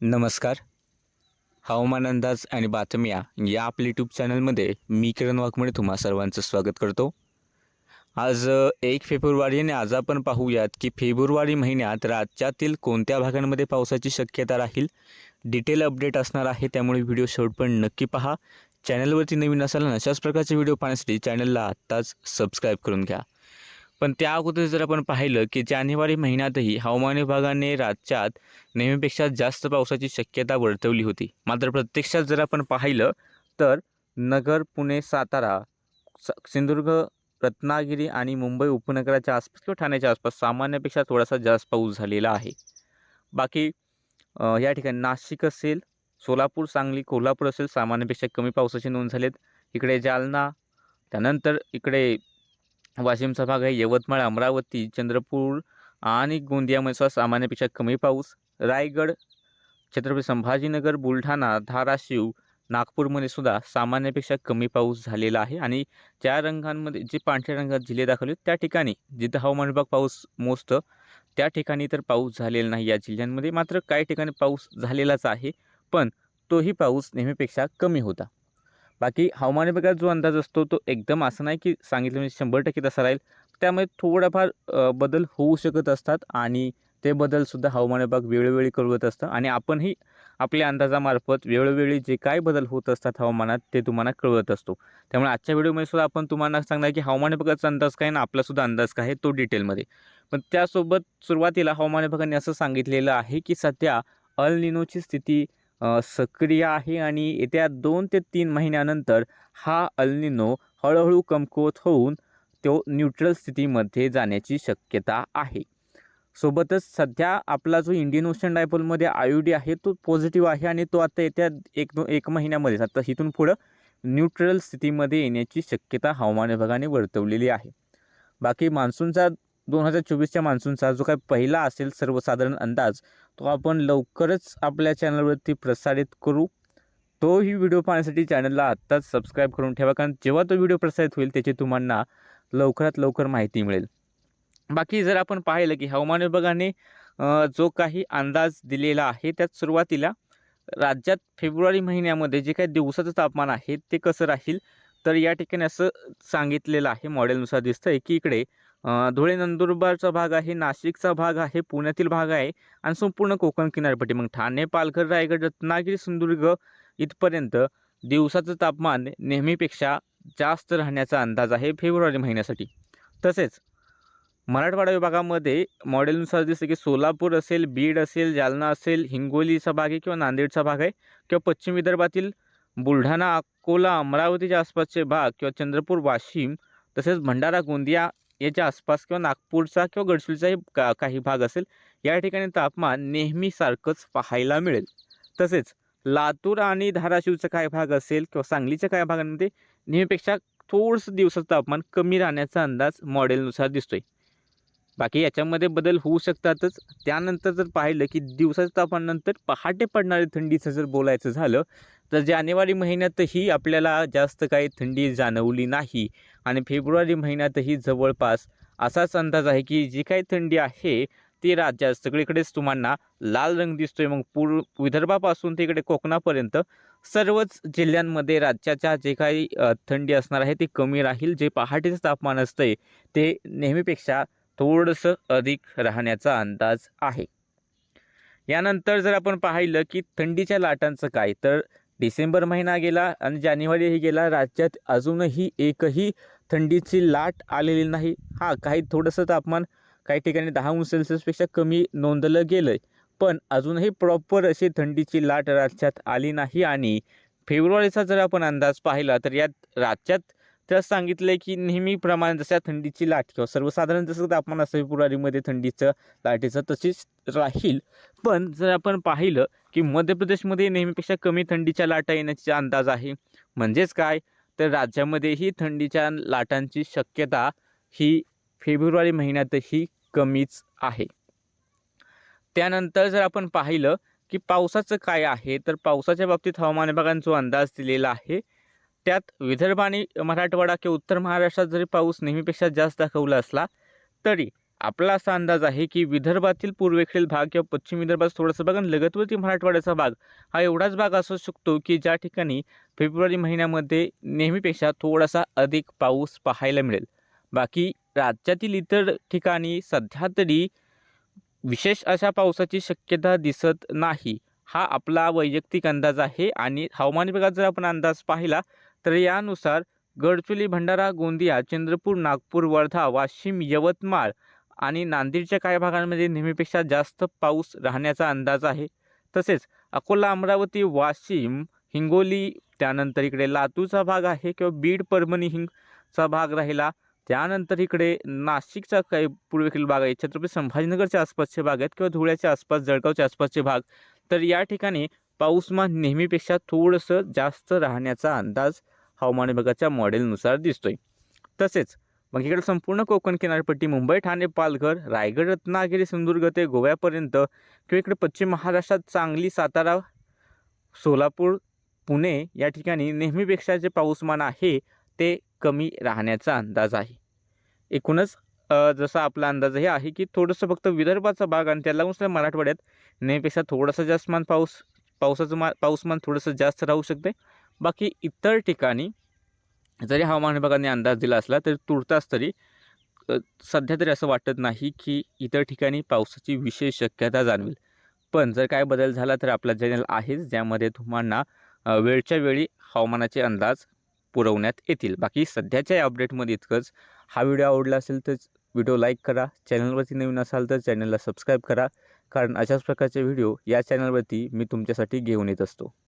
नमस्कार. हवामान अंदाज आणि बातम्या या आपल्या यूट्यूब चॅनलमध्ये मी किरण वाघमोडे तुम्हा सर्वांचं स्वागत करतो. आज एक फेब्रुवारी आणि आज आपण पाहूयात की फेब्रुवारी महिन्यात राज्यातील कोणत्या भागांमध्ये पावसाची शक्यता राहील? डिटेल अपडेट असणार आहे त्यामुळे व्हिडिओ शेवटपर्यंत नक्की पहा. चॅनलवरती नवीन असाल ना अशाच प्रकारचे व्हिडिओ पाहण्यासाठी चॅनलला आत्ताच सबस्क्राईब करून घ्या. पण त्या अगोदर जर आपण पाहिलं की जानेवारी महिन्यातही हवामान विभागाने राज्यात नेहमीपेक्षा जास्त पावसाची शक्यता वर्तवली होती. मात्र प्रत्यक्षात जर आपण पाहिलं तर नगर पुणे सातारा स सिंधुदुर्ग रत्नागिरी आणि मुंबई उपनगराच्या आसपास किंवा ठाण्याच्या आसपास सामान्यापेक्षा थोडासा जास्त पाऊस झालेला आहे. बाकी या ठिकाणी नाशिक असेल सोलापूर सांगली कोल्हापूर असेल सामान्यापेक्षा कमी पावसाची नोंद झालेत. इकडे जालना त्यानंतर इकडे वाशिमचा भाग आहे यवतमाळ अमरावती चंद्रपूर आणि गोंदियामध्ये सामान्यापेक्षा कमी पाऊस. रायगड छत्रपती संभाजीनगर बुलढाणा धाराशिव नागपूरमध्ये सुद्धा सामान्यापेक्षा कमी पाऊस झालेला आहे. आणि ज्या रंगांमध्ये जे पांढऱ्या रंगात जिल्हे दाखवले त्या ठिकाणी जिथं हवामान विभाग पाऊस मोजतं त्या ठिकाणी तर पाऊस झालेला नाही या जिल्ह्यांमध्ये. मात्र काही ठिकाणी पाऊस झालेलाच आहे पण तोही पाऊस नेहमीपेक्षा कमी होता. बाकी हवामान विभागात जो अंदाज असतो तो एकदम असं नाही की सांगितलं म्हणजे शंभर टक्के तसा राहील. त्यामध्ये थोडाफार बदल होऊ शकत असतात आणि ते बदलसुद्धा हवामान विभाग वेळोवेळी कळवत असतं आणि आपणही आपल्या अंदाजामार्फत वेळोवेळी जे काय बदल होत असतात हवामानात ते तुम्हाला कळवत असतो. त्यामुळे आजच्या व्हिडिओमध्ये सुद्धा आपण तुम्हाला सांगणार की हवामान विभागाचा अंदाज काय आणि आपलासुद्धा अंदाज काय आहे तो डिटेलमध्ये. पण त्यासोबत सुरुवातीला हवामान विभागाने असं सांगितलेलं आहे की सध्या अल निनोची स्थिती सक्रिय आहे आणि येत्या दोन ते तीन महिन्यानंतर हा अल्निनो हळूहळू कमकुवत होऊन तो न्यूट्रल स्थितीमध्ये जाण्याची शक्यता आहे. सोबतच सध्या आपला जो इंडियन ओशन डायपोलमध्ये आय डी आहे तो पॉझिटिव्ह आहे आणि तो आता येत्या एक दो एक महिन्यामध्ये आता इथून पुढं न्यूट्रल स्थितीमध्ये येण्याची शक्यता हवामान विभागाने वर्तवलेली आहे. बाकी मान्सूनचा दोन हजार चोवीसच्या मान्सूनचा जो काही पहिला असेल सर्वसाधारण अंदाज तो आपण लवकरच आपल्या चॅनलवरती प्रसारित करू. तोही व्हिडिओ पाहण्यासाठी चॅनलला आत्ताच सबस्क्राईब करून ठेवा कारण जेव्हा तो व्हिडिओ प्रसारित होईल त्याची तुम्हाला लवकरात लवकर माहिती मिळेल. बाकी जर आपण पाहिलं की हवामान विभागाने जो काही अंदाज दिलेला आहे त्यात सुरुवातीला राज्यात फेब्रुवारी महिन्यामध्ये जे काही दिवसाचं तापमान आहे ते कसं राहील? तर या ठिकाणी असं सांगितलेलं आहे मॉडेलनुसार दिसतं आहे की इकडे धुळे नंदुरबारचा भाग आहे नाशिकचा भाग आहे पुण्यातील भाग आहे आणि संपूर्ण कोकण किनारपट्टी. मग ठाणे पालघर रायगड रत्नागिरी सिंधुदुर्ग इथपर्यंत दिवसाचं तापमान नेहमीपेक्षा जास्त राहण्याचा अंदाज आहे फेब्रुवारी महिन्यासाठी. तसेच मराठवाडा विभागामध्ये मॉडेलनुसार जसं की सोलापूर असेल बीड असेल जालना असेल हिंगोलीचा भाग आहे किंवा नांदेडचा भाग आहे किंवा पश्चिम विदर्भातील बुलढाणा अकोला अमरावतीच्या आसपासचे भाग किंवा चंद्रपूर वाशिम तसेच भंडारा गोंदिया याच्या आसपास किंवा नागपूरचा किंवा गडचिरोलीचाही का काही भाग असेल या ठिकाणी तापमान नेहमीसारखंच पाहायला मिळेल. तसेच लातूर आणि धाराशिवचा काय भाग असेल किंवा सांगलीच्या काही भागांमध्ये नेहमीपेक्षा थोडंसं दिवसाचं तापमान कमी राहण्याचा अंदाज मॉडेलनुसार दिसतोय. बाकी याच्यामध्ये बदल होऊ शकतातच. त्यानंतर जर पाहिलं की दिवसाच्या तापमानानंतर पहाटे पडणारी थंडीचं जर बोलायचं झालं तर जानेवारी महिन्यातही आपल्याला जास्त काही थंडी जाणवली नाही आणि फेब्रुवारी महिन्यातही जवळपास असाच अंदाज आहे की जी काही थंडी आहे ती राज्यात सगळीकडेच तुम्हाला लाल रंग दिसतोय. मग पूर विदर्भापासून ते इकडे कोकणापर्यंत सर्वच जिल्ह्यांमध्ये राज्याच्या जे काही थंडी असणार आहे ती कमी राहील. जे पहाटेचं तापमान असतंय ते नेहमीपेक्षा थोडंसं अधिक राहण्याचा अंदाज आहे. यानंतर जर आपण पाहिलं की थंडीच्या लाटांचं काय तर डिसेंबर महिना गेला आणि जानेवारीही गेला राज्यात अजूनही एकही थंडीची लाट आलेली नाही. हां काही थोडंसं तापमान काही ठिकाणी दहा अंश सेल्सिअसपेक्षा कमी नोंदलं गेलं आहे पण अजूनही प्रॉपर अशी थंडीची लाट राज्यात आली नाही आणि फेब्रुवारीचा जर आपण अंदाज पाहिला तर यात राज्यात तर सांगितलं आहे की नेहमीप्रमाणे जशा थंडीची लाट किंवा सर्वसाधारण जसं तापमान असतं फेब्रुवारीमध्ये थंडीचं लाटेचं तशीच राहील. पण जर आपण पाहिलं की मध्य प्रदेशमध्ये नेहमीपेक्षा कमी थंडीच्या लाटा येण्याचा अंदाज आहे. म्हणजेच काय? तर राज्यामध्येही थंडीच्या लाटांची शक्यता ही फेब्रुवारी महिन्यातही कमीच आहे. त्यानंतर जर आपण पाहिलं की पावसाचं काय आहे? तर पावसाच्या बाबतीत हवामान विभागाने जो अंदाज दिलेला आहे त्यात विदर्भ आणि मराठवाडा किंवा उत्तर महाराष्ट्रात जरी पाऊस नेहमीपेक्षा जास्त दाखवला असला तरी आपला असा अंदाज आहे की विदर्भातील पूर्वेकडील भाग किंवा पश्चिम विदर्भात थोडंसं भाग आणि लगतवरती मराठवाड्याचा भाग हा एवढाच भाग असू शकतो की ज्या ठिकाणी फेब्रुवारी महिन्यामध्ये नेहमीपेक्षा थोडासा अधिक पाऊस पाहायला मिळेल. बाकी राज्यातील इतर ठिकाणी सध्या तरी विशेष अशा पावसाची शक्यता दिसत नाही. हा आपला वैयक्तिक अंदाज आहे आणि हवामान विभागात जर आपण अंदाज पाहिला तर यानुसार गडचुली भंडारा गोंदिया चंद्रपूर नागपूर वर्धा वाशिम यवतमाळ आणि नांदेडच्या काही भागांमध्ये नेहमीपेक्षा जास्त पाऊस राहण्याचा अंदाज आहे. तसेच अकोला अमरावती वाशिम हिंगोली त्यानंतर इकडे लातूरचा भाग आहे किंवा बीड परभणी हिंगचा भाग राहिला. त्यानंतर इकडे नाशिकचा काही पूर्वेकडील भाग आहे. छत्रपती संभाजीनगरच्या आसपासचे भाग आहेत किंवा धुळ्याच्या आसपास जळगावच्या आसपासचे भाग. तर या ठिकाणी पाऊसमान नेहमीपेक्षा थोडंसं जास्त राहण्याचा अंदाज हवामान विभागाच्या मॉडेलनुसार दिसतोय. तसेच मग इकडे संपूर्ण कोकण किनारपट्टी मुंबई ठाणे पालघर रायगड रत्नागिरी सिंधुदुर्ग ते गोव्यापर्यंत किंवा इकडे पश्चिम महाराष्ट्रात सांगली सातारा सोलापूर पुणे या ठिकाणी नेहमीपेक्षा जे पाऊसमान आहे ते कमी राहण्याचा अंदाज आहे. एकूणच जसा आपला अंदाज हे आहे की थोडंसं फक्त विदर्भाचा भाग आणि त्याला लागून मराठवाड्यात नेहमीपेक्षा थोडासा जास्तमान पाऊस पावसाचं मा पाऊसमान थोडंसं जास्त राहू शकते. बाकी इतर ठिकाणी जरी हवामान विभागाने अंदाज दिला असला तरी तुर्तास तरी सध्या तरी असं वाटत नाही की इतर ठिकाणी पावसाची विशेष शक्यता जाणवेल. पण जर काय बदल झाला तर आपला चॅनल आहेच ज्यामध्ये तुम्हाला वेळच्या वेळी हवामानाचे अंदाज पुरवण्यात येतील. बाकी सध्याच्या या अपडेटमध्ये इतकंच. हा व्हिडिओ आवडला असेल तर व्हिडिओ लाईक करा चॅनलवरती नवीन असाल तर चॅनलला सबस्क्राईब करा. कारण अशाच प्रकारचे व्हिडिओ या चॅनलवरती मी तुमच्यासाठी घेऊन येत असतो.